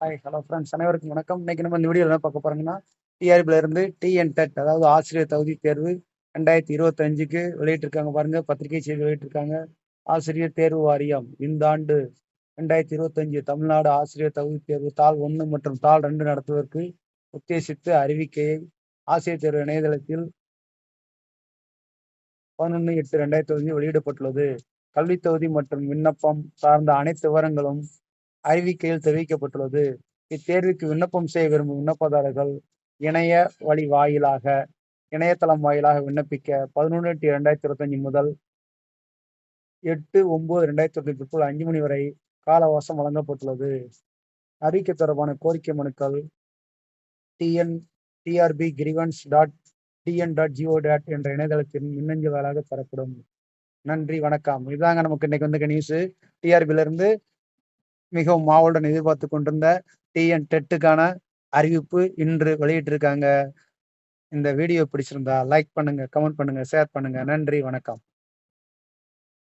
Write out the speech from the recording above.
Hi hello friends அனைவருக்கும் வணக்கம். இன்னைக்கு நம்ம இந்த வீடியோ என்ன பார்க்க போறோங்கன்னா டிஆர்பில இருந்து டிஎன் டெட் அதாவது ஆசிரியர் தகுதி தேர்வு ரெண்டாயிரத்தி இருபத்தஞ்சுக்கு வெளியிட்டிருக்காங்க பாருங்க. பத்திரிகை செய்தி வெளியிட்டிருக்காங்க. ஆசிரியர் தேர்வு வாரியம் இந்த ஆண்டு ரெண்டாயிரத்தி இருபத்தஞ்சு தமிழ்நாடு ஆசிரியர் தகுதி தேர்வு தாள் ஒன்று மற்றும் தாள் ரெண்டு நடத்துவதற்கு உத்தேசித்து அறிவிக்கையை ஆசிரியர் தேர்வு இணையதளத்தில் பதினொன்று எட்டு ரெண்டாயிரத்தி பதினஞ்சு வெளியிடப்பட்டுள்ளது. கல்வித் தொகுதி மற்றும் விண்ணப்பம் சார்ந்த அனைத்து விவரங்களும் அறிவிக்கையில் தெரிவிக்கப்பட்டுள்ளது. இத்தேர்வுக்கு விண்ணப்பம் செய்ய விரும்பும் விண்ணப்பதாரர்கள் இணைய வழி வாயிலாக இணையதளம் வாயிலாக விண்ணப்பிக்க பதினொன்று எட்டு இரண்டாயிரத்தி இருபத்தஞ்சு முதல் எட்டு ஒன்பது ரெண்டாயிரத்தி இருபத்தி பிற்பகல் அஞ்சு மணி வரை கால அவகாசம் வழங்கப்பட்டுள்ளது. அறிக்கை தொடர்பான கோரிக்கை மனுக்கள் TN TRB grievance dot TN dot gov dot என்ற இணையதளத்தின் மின்னஞ்சல் வாயிலாக தரப்படும் நன்றி வணக்கம். இதுதாங்க நமக்கு இன்னைக்கு வந்து நியூஸ் டிஆர்பில இருந்து மிகவும் மாவட்டம் எதிர்பார்த்து கொண்டிருந்த டிஎன் டெட்டுக்கான அறிவிப்பு இன்று வெளியிட்டிருக்காங்க. இந்த வீடியோ பிடிச்சிருந்தா லைக் பண்ணுங்க கமெண்ட் பண்ணுங்க ஷேர் பண்ணுங்க. நன்றி வணக்கம்.